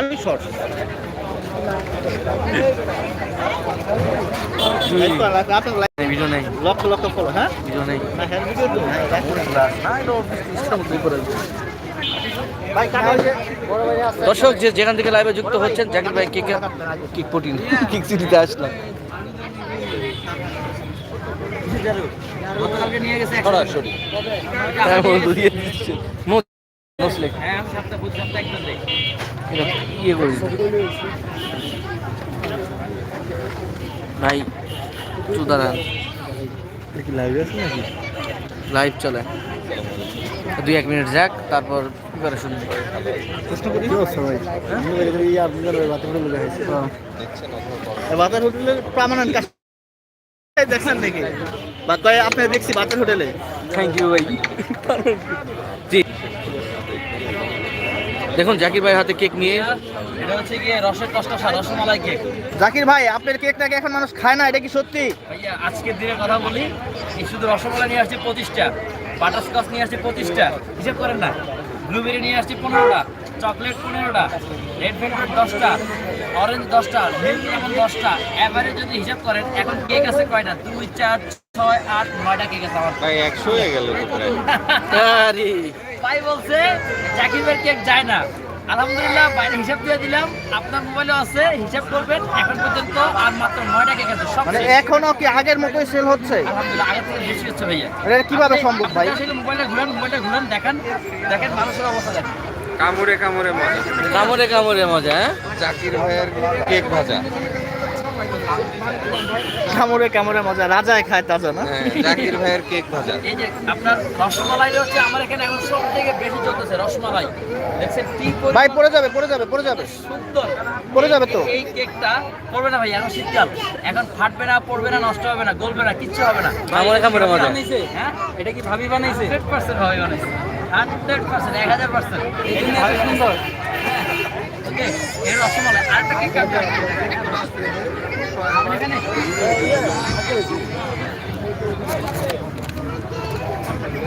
আমি short. Video নেই। Lakh lakh follow হ্যাঁ? ভিডিও নেই। হ্যাঁ ভিডিও তো হ্যাঁ দর্শক যে যেখান থেকে লাইভে যুক্ত হচ্ছেন জাকির ভাই কিক কিক প্রোটিন কিক সিটিতে আসলাম। সরাসরি। হ্যাঁ, দিচ্ছে। ইয়ে করি ভাই চুদারান লাইভ আছে নাকি? লাইভ চলে। দুই এক মিনিট যাক তারপর প্রিপারেশন প্রশ্ন করি? আপনাদের বাতার বাতার হোটেলের পার্মানেন্ট দেখছেন নাকি? বা আপনি দেখছি বাতার হোটেলে। থ্যাংক ইউ ভাই। দেখুন জাকির ভাই হাতে কেক নিয়ে। এটা হচ্ছে গিয়ে রসের কষ্টসা রসমালাই কেক। জাকির ভাই আপনার কেকটাকে এখন মানুষ খায় না এটা কি সত্যি? ভাইয়া আজকের দিনে কথা বলি এই শুধু রসমালাই নিয়ে আসছে পঁচিশটা বাটারস্কচ নিয়ে আসছে পঁচিশটা হিসেব করেন না। ব্লুবেরি নিয়ে আসছে পনেরোটা চকলেট পনেরোটা রেড ভেলভেট দশটা অরেঞ্জ দশটা মিল্ক লেমন দশটা এবারে যদি হিসাব করেন এখন কেক আছে কয়টা? দুই চার ছয় আট নয়টা কেক আছে আমার। ভাই একশো হয়ে গেল আরে। ভাই বলছে জাকিবের কেক যায় না। আলহামদুলিল্লাহ বাইরে হিসাব দিয়ে দিলাম। আপনার মোবাইলে আছে হিসাব করবেন। এখন পর্যন্ত আর মাত্র নয়টা কেক আছে সব মানে এখনও কি আগের মতোই সেল হচ্ছে? আলহামদুলিল্লাহ আগে থেকে বেশি হচ্ছে ভাইয়া। এটা কীভাবে সম্ভব ভাই? আসলে মোবাইলটা ঘুরান মোবাইলটা ঘুরান দেখেন। দেখেন মানুষের অবস্থা দেখেন। কামড়ে কামড়ে মজা। কামড়ে কামড়ে মজা হ্যাঁ? জাকির ভাইয়ের কেক ভাজা। কামড়ে কামড়ে মজা রাজায় খায় তাজা না হ্যাঁ জাকির ভাইয়ের কেক ভাজা। এই যে আপনার রসমালাই হচ্ছে আমার এখানে এখন সব থেকে বেশি চলতেছে রসমালাই। দেখছেন কি পরিমাণ ভাই পড়ে যাবে পড়ে যাবে পড়ে যাবে। সুন্দর। পড়ে যাবে তো। এই কেকটা পড়বে না ভাই এখন শীতকাল। এখন ফাটবে না পড়বে না নষ্ট হবে না গলবে না কিচ্ছু হবে না। কামড়ে কামড়ে মজা। হ্যাঁ? এটা কি ভাবি বানাইছে 100% ভাবি বানাইছে 100% 1000% এই জন্য সুন্দর। রসমালাই। আরেকটা কেক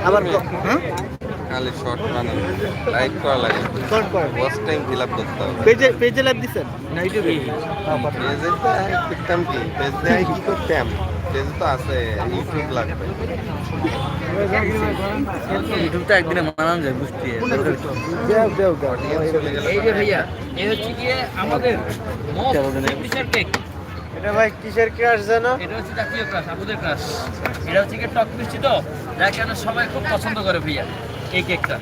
আবার হ্যাঁ খালি শর্ট বানানো লাইক করা লাগে। শর্ট করে ওয়াচ টাইম ফিল আপ করতে হবে। পেজে পেজে লাভ দিছেন না ইউটিউবে পেজে তো করতাম কি? পেজ দিয়ে কি করতাম পেজ তো আছে ইউটিউব লাগবে। ইউটিউবটা একদিনে মানানো যায় বুঝতে দেও দেও এই যে ভাইয়া এই হচ্ছে গিয়ে আমাদের মোস্ট ফেমাস কেক এটা ভাই কিসের ক্রাশ জানো এটা হচ্ছে জাতীয় ক্রাশ আপুদের ক্রাশ এটা হচ্ছে গিয়ে টক মিষ্টি তো কারণে সবাই খুব পছন্দ করে ভাইয়া। এই কেকটা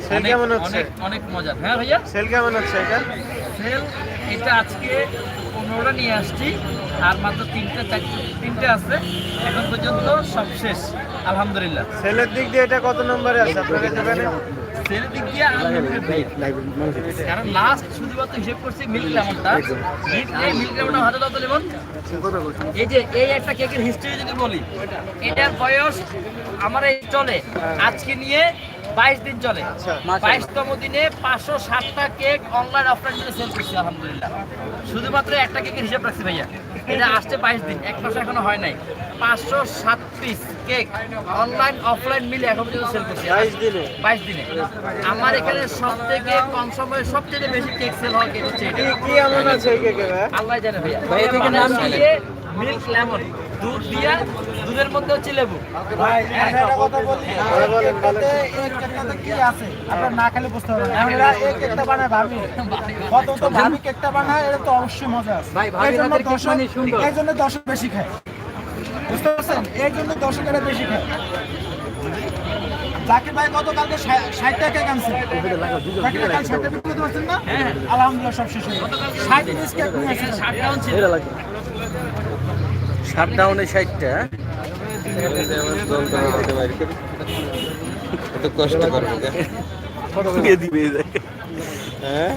সেল অনেক- কেমন হচ্ছে? অনেক অনেক মজা। হ্যাঁ ভাইয়া? সেল কেমন হচ্ছে এটা? সেল এটা আজকে পনেরোটা নিয়ে আসছি। আর মাত্র তিনটে চারটে তিনটে আছে। এখন পর্যন্ত সব শেষ। আলহামদুলিল্লাহ। সেলের দিক দিয়ে এটা কত নম্বরে আছে আপনাদের দোকানে? সেলের দিক দিয়ে কারণ লাস্ট শুধুমাত্র হিসেব করছি মিল্ক লেমনটা মিল্ক এই মিল্ক লেমনটা হাতে দাও তো লেমন। এই যে এই একটা কেকের হিস্ট্রি যদি বলি এটার বয়স আমার এই চলে। আজকে নিয়ে বাইশ দিন চলে। বাইশতম দিনে পাঁচশো ষাটটা কেক অনলাইন অফলাইন মিলে সেল করছি আলহামদুলিল্লাহ। শুধুমাত্র একটা কেকের হিসাব রাখছি ভাইয়া। এটা আসছে বাইশ দিন এক মাস এখনও হয় নাই। পাঁচশো সাত পিস কেক অনলাইন অফলাইন মিলে এখন পর্যন্ত সেল করছি। বাইশ দিনে? বাইশ দিনে। আমার এখানে সব থেকে কম সময়ে সবচেয়ে বেশি কেক সেল হয় কেক হচ্ছে আল্লাহ জানে ভাইয়া। ভাইয়া নাম দিয়ে মিল্ক লেমন দুধ দিয়া দুধের মধ্যে হচ্ছে লেবু। ভাই একটা কথা বলি বলেন, বলেন, বলেন। এই কেকটাতে কি আছে? আপনার না খেলে বুঝতে পারবেন আমরা এই কেকটা বানায় ভাবি। কত তো ভাবি কেকটা বানায় এটা তো অবশ্যই মজা আছে। ভাই, ভাবি এই কেক মানে সুন্দর। এই জন্য দর্শক বেশি খায়। বুঝতে পারছেন? এই জন্য দর্শকেরা বেশি খায়। জাকির ভাই গতকালকে না? আলহামদুলিল্লাহ সব শেষ হয়ে গেছে। ষাট পিস কেক নিয়ে ষাট ডাউন ছিল শাট ডাউনে ষাটটা কষ্ট করব দিবে হ্যাঁ?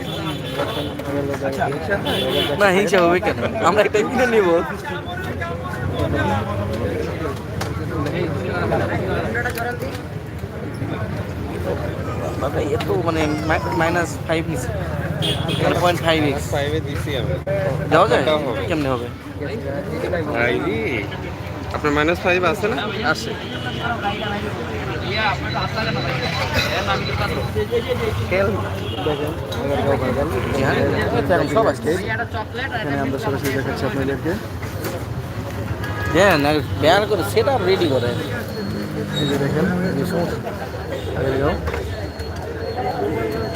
না হিংসা হবে কেন? আমরা একটা কিনে নিব। বাবা এত মানে মাইনাস ফাইভ নিচ্ছে। পয়েন্ট ফাইভ এক্স ফাইভে দিছি আমি দেওয়া যায়। কেমনে হবে? আপনার মাইনাস ফাইভ আছে না? আছে। হ্যাঁ। সব আসছে এখানে আমরা সরাসরি দেখাচ্ছি আপনাদেরকে। দেন বেয়ার করে সেট রেডি করে। দেখেন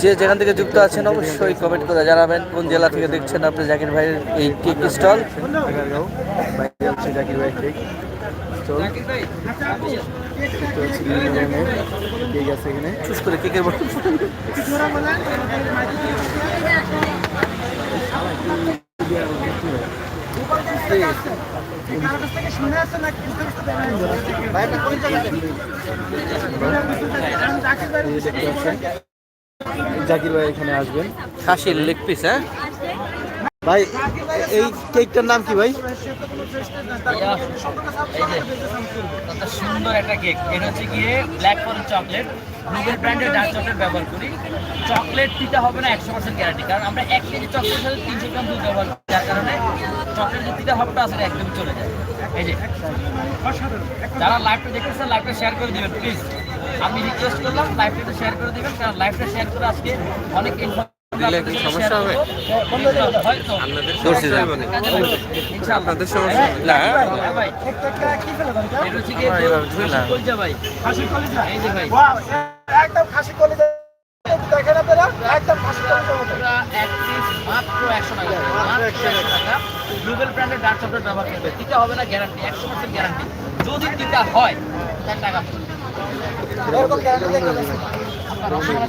যে যেখান থেকে যুক্ত আছেন অবশ্যই কমেন্ট করে জানাবেন। কোন জেলা থেকে দেখছেন আপনি জাকির ভাইয়ের এই কেক স্টল? জাকির ভাই কেক করে কেকের বটল জাকির ভাই এখানে আসবেন। খাসির লেগ পিস হ্যাঁ? ভাই এই কেকটার নাম কি ভাই? সুন্দর একটা কেক এটা হচ্ছে গিয়ে ব্ল্যাক ফরেস্ট চকলেট ব্লুবেল ব্র্যান্ডের ডার্ক চকলেট ব্যবহার করি। চকলেট দিতে হবে না একশো পার্সেন্ট গ্যারান্টি কারণ আমরা এক কেজি চকলেটের সাথে তিনশো গ্রাম দুধ ব্যবহার করি। যার কারণে চকলেট দিতে হবে আসলে একদম চলে যায়। এই যে যারা লাইভটা দেখতেছেন লাইভটা শেয়ার করে দিবেন প্লিজ আমি রিকোয়েস্ট করলাম লাইভটা শেয়ার করে দিবেন কারণ লাইভটা শেয়ার করে আজকে অনেক দিলে কি সমস্যা হবে? আপনাদের সমস্যা না ভাই। একদম খাসি কলিজা দেখেন আপনারা একদম খাসি কলিজা মাত্র একশো টাকা। মাত্র একশো টাকা। ব্লুবেল ব্র্যান্ডের ডার্ক চকলেট ব্যবহার করবে। দিতে হবে না গ্যারান্টি একশো পার্সেন্ট গ্যারান্টি যদি দিতে হয় তার টাকা এরকম গ্যারান্টি রসগোল্লা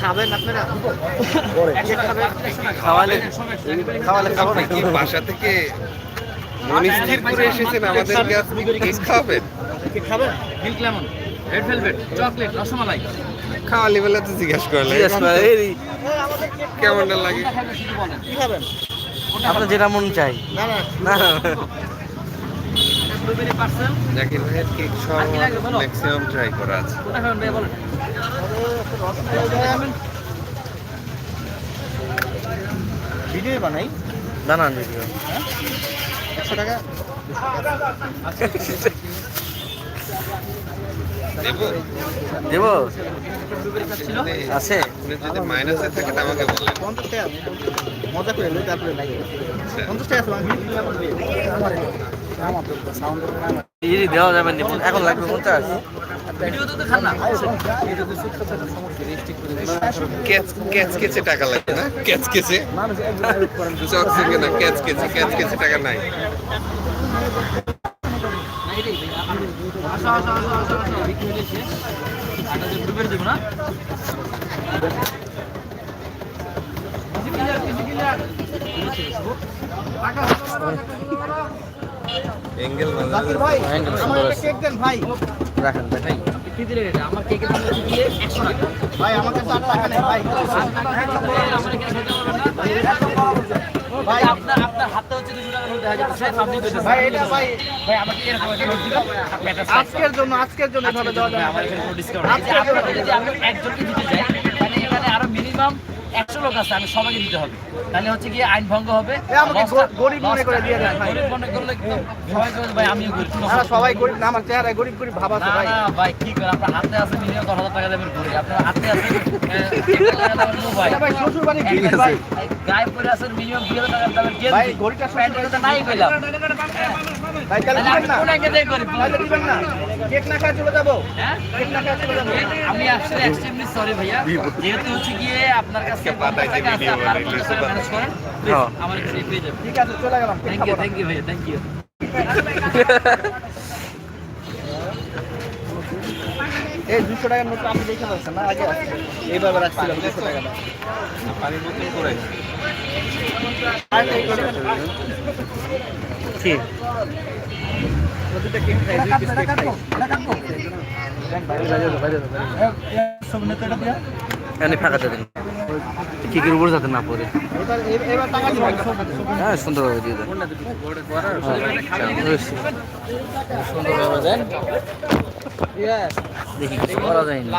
খাবেন আপনারা। খাওয়ালে খাওয়ালে খাব বাসা থেকে মনস্থির করে এসেছেন আমাদেরকে আজকে কেক খাবেন? Milk lemon red velvet chocolate rasmalai. খাওয়ালি বেলা তো জিজ্ঞেস করলে। জিজ্ঞেস কেমন লাগে? কি খাবেন আপনার যেটা মন চাই। না না। জাকির ভাইয়ের কেক সব ম্যাক্সিমাম ট্রাই করা আছে। কোনটা খাবেন ভাই বলেন। ভিডিও বানাই? বানান ভিডিও। একশো টাকা? দেবো? আছে? যদি মাইনাসে থাকেন আমাকে বলেন। টাকা মজা করে লই তারপরে লাগে পঞ্চাশ টাকা ইরি দেওয়া যাবে নি। এখন লাগবে পঞ্চাশ। ভিডিওতে তো খান না। ক্যাচ ক্যাচ কেচে টাকা লাগবে না? ক্যাচ কেচে? চক থেকে না ক্যাচ কেচে ক্যাচ কেচে টাকা নাই। জাকির ভাই আমার একটা কেক দেন ভাই। রাখেন ভাই। কি আমার কেকের দাম টাকা। ভাই আমার কাছে আট টাকা নেই ভাই। আমার না ভাই আপনার আপনার হাতটা হচ্ছে দুশো টাকা নোট দেখা যাচ্ছে আপনি ভাই এটা ভাই ভাই আমাকে এরকম একটা নোট size আজকের জন্য আজকের জন্য এভাবে দেওয়া যাবে। আমার এখানে ডিসকাউন্ট আজকে আপনারা যদি আমি একজনকে দিতে চাই মানে এখানে আরও মিনিমাম একশো লোক আছে আমি সবাইকে দিতে হবে। তাহলে হচ্ছে গিয়ে আইন ভঙ্গ হবে। গরিব মনে করে দিয়ে দেন গরিব মনে করলে সবাই ভাই গরিব সবাই গরিব না আমার চেহারায় গরিব গরিব ভাব আছে না ভাই। না ভাই কি করে? আপনার হাতে আছে মিনিমাম দশ হাজার টাকা দেবেন ঘুরে আপনার হাতে আছে মোবাইল ভাই শ্বশুর বাড়ি ঠিক গিফট ভাই গায়ে আছেন মিনিমাম দুই হাজার টাকার দামের ভাই, ঘড়িটা শ্বশুর নাই কইলাম। ভাই তাহলে তাহলে দিবেন না। কোন আগে দেই করি। তাহলে দিবেন না। কেক না খায় চলে যাব। হ্যাঁ? কেক না খায় চলে যাব। আমি আসলে এক্সট্রিমলি সরি ভাইয়া। যেহেতু হচ্ছে গিয়ে আপনার কাছে পাতায় যে ম্যানেজ করেন Please, হ্যাঁ। আমার কাছে পেয়ে যাবেন ঠিক আছে চলে গেলাম। থ্যাংক ইউ থ্যাংক ইউ ভাইয়া থ্যাংক ইউ এই দুশো টাকার নোট আপনি দেখে পাচ্ছেন না? আগে আছে। এইভাবে রাখছিলাম দুশো টাকা কি? প্রতিটা কেক খাই দুই পিস কেক খাই। সব নেতাটা দিয়া এনে ফাঁকাতে দিন কেকের উপর যাতে না পড়ে হ্যাঁ সুন্দরভাবে দিয়ে দেন। সুন্দরভাবে দেন। দেখি কিছু করা যায়নি